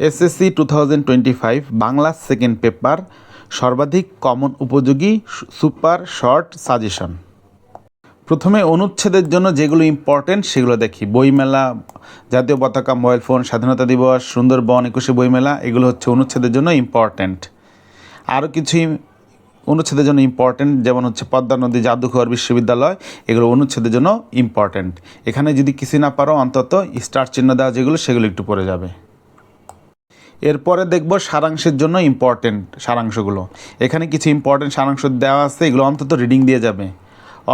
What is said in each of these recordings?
SSC two thousand twenty five, Bangla second paper, সর্বাধিক common উপযোগী super short suggestion. প্রথমে অনুচ্ছেদের জন্য যেগুলো ইম্পর্টেন্ট সেগুলো দেখি। বইমেলা, জাতীয় পতাকা, মোবাইল ফোন, স্বাধীনতা দিবস, সুন্দরবন, একুশে বইমেলা, এগুলো হচ্ছে অনুচ্ছেদের জন্য ইম্পর্টেন্ট আরও কিছু অনুচ্ছেদের জন্য ইম্পর্টেন্ট যেমন হচ্ছে পদ্মা নদী জাদুঘর বিশ্ববিদ্যালয়, এগুলো অনুচ্ছেদের জন্য ইম্পর্টেন্ট এখানে যদি কিছু না পারো, অন্তত স্টার চিহ্ন দেওয়া যেগুলো, সেগুলো একটু পড়ে যাবে। এরপরে দেখব সারাংশের জন্য ইম্পর্টেন্ট সারাংশগুলো। এখানে কিছু ইম্পর্টেন্ট সারাংশ দেওয়া আছে, এগুলো অন্তত রিডিং দিয়ে যাবে।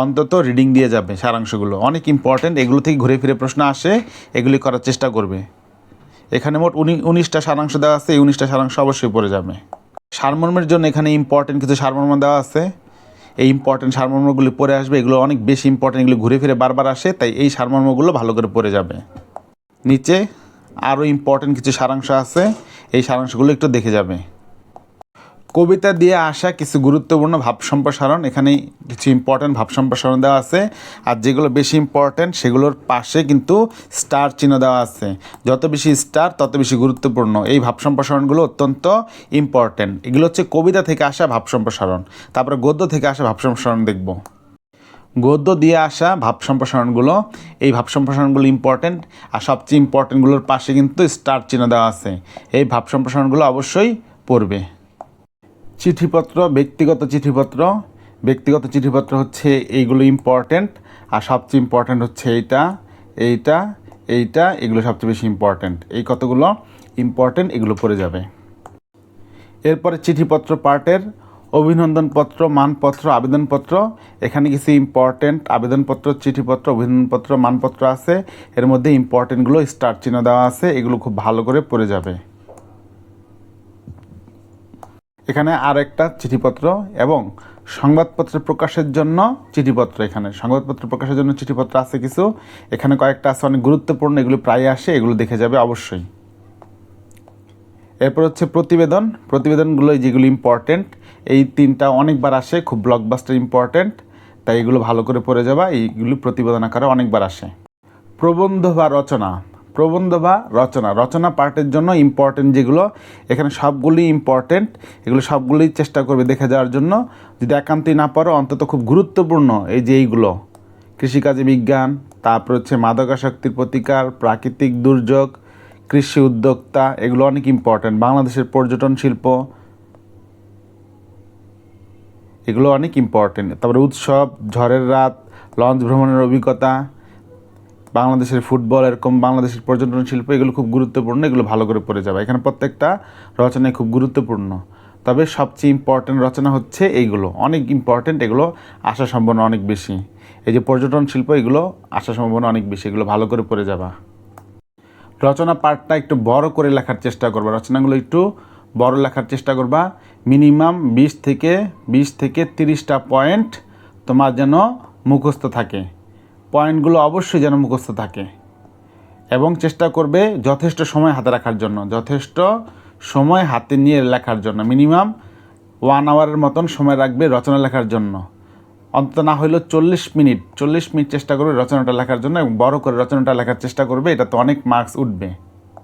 অন্তত রিডিং দিয়ে যাবে সারাংশগুলো। অনেক ইম্পর্টেন্ট এগুলো থেকে ঘুরে ফিরে প্রশ্ন আসে, এগুলি করার চেষ্টা করবে। এখানে মোট উনি উনিশটা সারাংশ দেওয়া আছে, এই উনিশটা সারাংশ অবশ্যই পড়ে যাবে। সারমর্মের জন্য এখানে ইম্পর্টেন্ট কিছু সারমর্ম দেওয়া আছে। এই ইম্পর্টেন্ট সারমর্মগুলি পড়ে আসবে, এগুলো অনেক বেশি ইম্পর্টেন্ট এগুলো ঘুরে ফিরে বারবার আসে, তাই এই সারমর্মগুলো ভালো করে পড়ে যাবে। নিচে আরও ইম্পর্টেন্ট কিছু সারাংশ আছে এই সারাংশগুলো একটু দেখে যাবে। কবিতা দিয়ে আসা কিছু গুরুত্বপূর্ণ ভাব সম্প্রসারণ এখানে কিছু ইম্পর্টেন্ট ভাব সম্প্রসারণ দেওয়া আছে। আর যেগুলো বেশি ইম্পর্টেন্ট সেগুলোর পাশে কিন্তু স্টার চিহ্ন দেওয়া আছে। যত বেশি স্টার তত বেশি গুরুত্বপূর্ণ। এই ভাব সম্প্রসারণগুলো অত্যন্ত ইম্পর্টেন্ট এগুলো হচ্ছে কবিতা থেকে আসা ভাব সম্প্রসারণ। তারপরে গদ্য থেকে আসা ভাব সম্প্রসারণ দেখব। গদ্য দিয়ে আসা ভাব সম্প্রসারণগুলো, এই ভাব সম্প্রসারণগুলো ইম্পর্টেন্ট আর সবচেয়ে ইম্পর্টেন্টগুলোর পাশে কিন্তু স্টার চিহ্ন দেওয়া আছে। এই ভাব সম্প্রসারণগুলো অবশ্যই পড়বে। চিঠিপত্র, ব্যক্তিগত চিঠিপত্র ব্যক্তিগত চিঠিপত্র হচ্ছে এইগুলো ইম্পর্টেন্ট আর সবচেয়ে ইম্পর্টেন্ট হচ্ছে এইটা এইটা এইটা, এগুলো সবচেয়ে বেশি ইম্পর্টেন্ট এই কতগুলো ইম্পর্টেন্ট এগুলো পড়ে যাবে। এরপরে চিঠিপত্র পার্টের অভিনন্দনপত্র, মানপত্র, আবেদনপত্র, এখানে কিছু ইম্পর্টেন্ট আবেদনপত্র, চিঠিপত্র, অভিনন্দনপত্র, মানপত্র আছে। এর মধ্যে ইম্পর্টেন্টগুলো স্টার চিহ্ন দেওয়া আছে, এগুলো খুব ভালো করে পড়ে যাবে। এখানে আর একটা চিঠিপত্র এবং সংবাদপত্র প্রকাশের জন্য চিঠিপত্র এখানে। সংবাদপত্র প্রকাশের জন্য চিঠিপত্র আছে কিছু। এখানে কয়েকটা আছে, অনেক গুরুত্বপূর্ণ, এগুলো প্রায় আসে, এগুলো দেখে যাবে অবশ্যই। এরপর হচ্ছে প্রতিবেদন। প্রতিবেদনগুলো যেগুলো ইম্পর্টেন্ট এই তিনটা অনেকবার আসে, খুব ব্লকবাস্টার ইম্পর্টেন্ট তাই এগুলো ভালো করে পড়ে যাবা, এইগুলো প্রতিবেদন আকারে অনেকবার আসে। প্রবন্ধ বা রচনা। প্রবন্ধ বা রচনা। রচনা পার্টের জন্য ইম্পর্টেন্ট যেগুলো, এখানে সবগুলি ইম্পর্টেন্ট এগুলো সবগুলোই চেষ্টা করবে দেখে যাওয়ার জন্য। যদি একান্তই না পারো, অন্তত খুব গুরুত্বপূর্ণ এই যে এইগুলো। কৃষিকাজে বিজ্ঞান, তারপর হচ্ছে মাদকাসক্তির প্রতিকার, প্রাকৃতিক দুর্যোগ কৃষি উদ্যোক্তা, এগুলো অনেক ইম্পর্টেন্ট বাংলাদেশের পর্যটন শিল্প, এগুলো অনেক ইম্পর্টেন্ট তারপরে উৎসব, ঝড়ের রাত, লঞ্চ ভ্রমণের অভিজ্ঞতা, বাংলাদেশের ফুটবল, এরকম বাংলাদেশের পর্যটন শিল্প, এগুলো খুব গুরুত্বপূর্ণ, এগুলো ভালো করে পড়ে যাবে। এখানে প্রত্যেকটা রচনায় খুব গুরুত্বপূর্ণ। তবে সবচেয়ে ইম্পর্টেন্ট রচনা হচ্ছে এইগুলো। অনেক ইম্পর্টেন্ট এগুলো আশা সম্ভাবনা অনেক বেশি। এই যে পর্যটন শিল্প, এগুলো আশা সম্ভাবনা অনেক বেশি, এগুলো ভালো করে পড়ে যাবা। রচনা পার্টটা একটু বড় করে লেখার চেষ্টা করবা। রচনাগুলো একটু বড় লেখার চেষ্টা করবা। মিনিমাম বিশ থেকে বিশ থেকে তিরিশটা পয়েন্ট তোমার যেন মুখস্থ থাকে। পয়েন্টগুলো অবশ্যই যেন মুখস্থ থাকে। এবং চেষ্টা করবে যথেষ্ট সময় হাতে রাখার জন্য, যথেষ্ট সময় হাতে নিয়ে লেখার জন্য। মিনিমাম ওয়ান আওয়ারের মতন সময় রাখবে রচনা লেখার জন্য। অন্তত না হলেও চল্লিশ মিনিট চল্লিশ মিনিট চেষ্টা করবে রচনাটা লেখার জন্য এবং বড় করে রচনাটা লেখার চেষ্টা করবে, এটা তো অনেক মার্কস উঠবে।